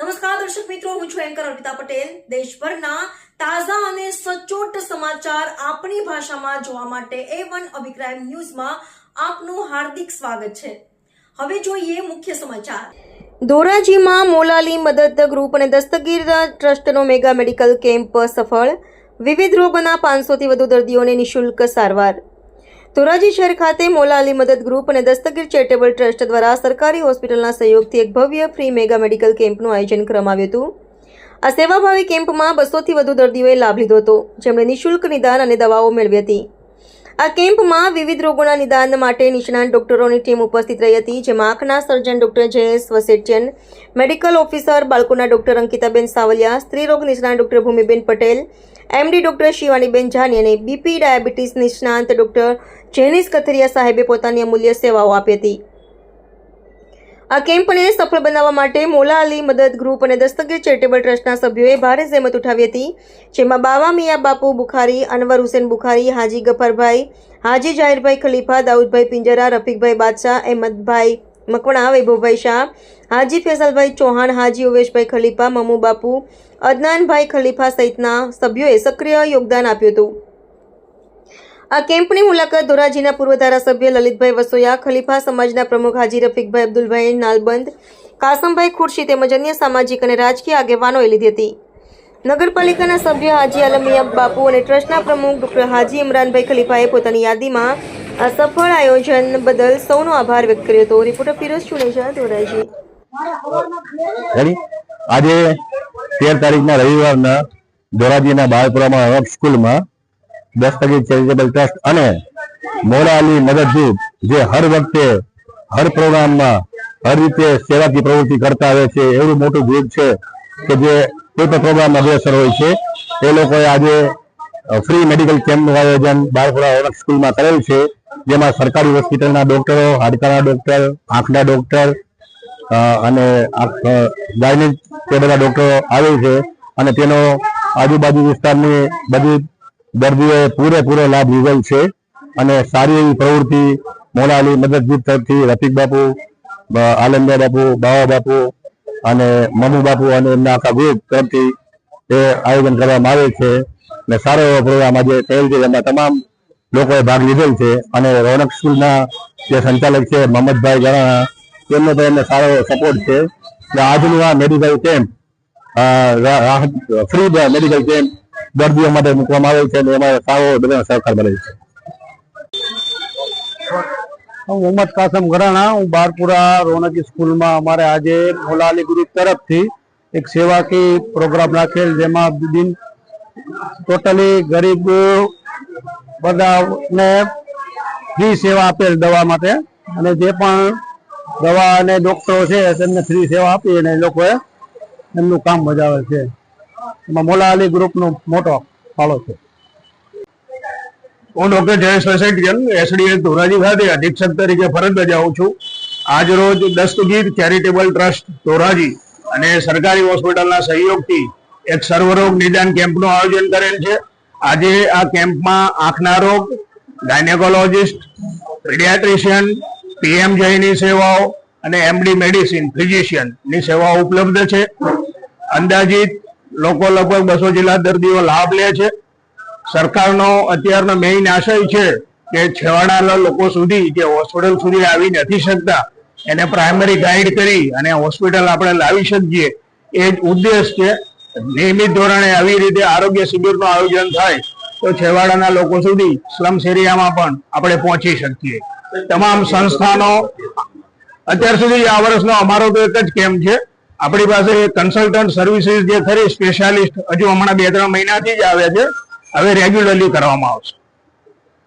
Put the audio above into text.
નમસ્કાર, દર્શક મિત્રો, હું છું એન્કર અર્પિતા પટેલ. દેશભરના તાજા અને સચોટ સમાચાર આપણી ભાષામાં જોવા માટે એ વન અભિપ્રાય ન્યૂઝમાં આપનું હાર્દિક સ્વાગત છે. હવે જોઈએ મુખ્ય સમાચાર. ધોરાજીમાં મોલાલી મદદ ગ્રુપ અને દસ્તગીર ટ્રસ્ટનો મેગા મેડિકલ કેમ્પ સફળ. વિવિધ રોગોના પાંચસોથી વધુ દર્દીઓને નિઃશુલ્ક સારવાર. ધોરાજી શહેર ખાતે મોલાલી મદદ ગ્રુપ અને દસ્તગીર ચેરિટેબલ ટ્રસ્ટ દ્વારા સરકારી હોસ્પિટલના સહયોગથી એક ભવ્ય ફ્રી મેગા મેડિકલ કેમ્પનું આયોજન કરવામાં હતું. આ સેવાભાવી કેમ્પમાં બસોથી વધુ દર્દીઓએ લાભ લીધો હતો. જેમણે નિઃશુલ્ક નિદાન અને દવાઓ મેળવી હતી. આ કેમ્પમાં વિવિધ રોગોના નિદાન માટે નિષ્ણાંત ડોક્ટરોની ટીમ ઉપસ્થિત રહી હતી, જેમાં આંખના સર્જન doctor Jayesh Vasetiyan, medical officer બાળકોના ડોક્ટર અંકિતાબેન સાવલિયા સ્ત્રીરોગ નિષ્ણાંત doctor Bhumiben Patel, MD doctor Shivaniben Jani અને બીપી ડાયાબિટીસ નિષ્ણાંત ડોક્ટર જેનિસ કથરિયા સાહેબે પોતાની અમૂલ્ય સેવાઓ આપી હતી. આ કેમ્પને સફળ બનાવવા માટે મોલા અલી મદદ ગ્રુપ અને દસ્તગીર ચેરિટેબલ ટ્રસ્ટના સભ્યોએ ભારે જહેમત ઉઠાવી હતી, જેમાં બાવા મિયા બાપુ બુખારી, અનવર હુસેન બુખારી, હાજી ગફરભાઈ, હાજી જાહેરભાઈ ખલીફા, દાઉદભાઈ પિંજરા, રફીકભાઈ બાદશાહ, અહેમદભાઈ મકવણા, વૈભવભાઈ શાહ, હાજી ફેસલભાઈ ચૌહાણ, હાજી ઉવેશભાઈ ખલીફા, મમુ બાપુ, અદનાનભાઈ ખલીફા સહિતના સભ્યોએ સક્રિય યોગદાન આપ્યું હતું. આ કેમ્પની મુલાકાત ધોરાજીના પૂર્વ ધારાસભ્ય લલિતભાઈ વસોયા, ખલીફા સમાજના પ્રમુખ હાજી રફીકભાઈ અબ્દુલભાઈ, નાલબંધ, કાસમભાઈ ખુરશી તેમજ અન્ય સામાજિક અને રાજકીય આગેવાનોએ લીધી હતી. નગરપાલિકાના સભ્ય હાજી આલમિયા બાપુ અને ટ્રસ્ટના પ્રમુખ ડૉક્ટર હાજી ઇમરાનભાઈ ખલીફાએ પોતાની યાદીમાં આ સફળ આયોજન બદલ સૌનો આભાર વ્યક્ત કર્યો હતો. રિપોર્ટર ફિરોઝ ચુનેજા, ધોરાજી. આજે તેર તારીખના રવિવારના ધોરાજીના બાળપુરામાં સ્કૂલમાં દસ્તગીર ચેરિટેબલ ટ્રસ્ટ અને મોડાની મદદરૂપ જે હર વખતે હર પ્રોગ્રામમાં હર રીતે સેવાથી પ્રવૃત્તિ કરતા આવે છે, એવું મોટું ગ્રુપ છે કે જે કોઈ પણ પ્રોગ્રામમાં અગ્રેસર હોય છે. એ લોકોએ આજે ફ્રી મેડિકલ કેમ્પનું આયોજન વર્ક સ્કૂલમાં કરેલ છે, જેમાં સરકારી હોસ્પિટલના ડોક્ટરો, હાડકાના ડોક્ટર, આંખના ડોક્ટર અને ગાયનિક તે બધા ડોક્ટરો આવે છે. અને તેનો આજુબાજુ વિસ્તારની બધી દર્દીઓએ પૂરેપૂરો લાભ લીધેલ છે અને સારી એવી પ્રવૃત્તિ મોલાલી મદદ ગ્રુપ તરફથી રફીક બાપુ આલંદા બાપુ, બાવા બાપુ અને મમુ બાપુ અને એમના આખા ગ્રુપ તરફથી એ આયોજન કરવામાં આવે છે અને સારો એવો પ્રોગ્રામ આજે થયેલ છે એમાં તમામ લોકોએ ભાગ લીધેલ છે અને રોનક સ્કૂલના જે સંચાલક છે મોહમ્મદભાઈ ગણાણા, તેમનો તો એમને સારો સપોર્ટ છે. આજનું આ medical camp free medical camp દર્દીઓ માટે મૂકવામાં આવે છે અને એમાં સારો બધાનો સહકાર મળે છે. હું મોહમ્મદ કાસમ ઘરાણા, હું બારપુરા રોનકી સ્કૂલમાં અમારે આજે મોલાલી ગ્રુપ તરફથી એક સેવાકી પ્રોગ્રામ રાખેલ જેમાં દિન ટોટલી ગરીબ બધાને ફ્રી સેવા આપેલ દવા માટે. અને જે પણ દવા અને ડોક્ટરો છે તેમને ફ્રી સેવા આપી અને એ લોકોએ એમનું કામ બજાવે છે. એમાં મોલા અલી ગ્રુપનો મોટો ફાળો છે. હું ડોક્ટર જયેશ વસેટિયન એસડીએસ ધોરાજી ખાતે અધિક્ષક તરીકે ફરજ બજાવું છું. આજરોજ દસ્તગીર ચેરિટેબલ ટ્રસ્ટ ધોરાજી અને સરકારી હોસ્પિટલના સહયોગથી એક સર્વરોગ નિદાન કેમ્પનું આયોજન કરેલ છે. આજે આ કેમ્પમાં આંખના રોગ, ગાયનેકોલોજીસ્ટ, પીડિયાટ્રિશિયન, પીએમ જયની સેવાઓ અને એમડી મેડિસિન ફિઝિશિયનની સેવાઓ ઉપલબ્ધ છે. અંદાજિત લોકો લગભગ બસો જેટલા દર્દીઓ લાભ લે છે. સરકારનો અત્યારનો મેઇન આશય છે કે છેવાડાના લોકો સુધી જે હોસ્પિટલ સુધી આવી નથી શકતા. એને પ્રાઇમરી ગાઈડ કરી અને હોસ્પિટલ આપણે લાવી શકીએ. એ જ ઉદ્દેશ છે. નિયમિત ધોરણે આવી રીતે આરોગ્ય શિબિરનું આયોજન થાય, તો છેવાડાના લોકો સુધી, સ્લમ્સ એરિયામાં પણ આપણે પહોંચી શકીએ. તમામ સંસ્થાનો, અત્યાર સુધી આ વર્ષનો અમારો તો એક જ કેમ્પ છે. આપણી પાસે કન્સલ્ટન્ટ સર્વિસીસ જે ખરી સ્પેશિયાલિસ્ટ હજુ હમણાં બે ત્રણ મહિનાથી જ આવે છે, હવે રેગ્યુલરલી કરવામાં આવશે.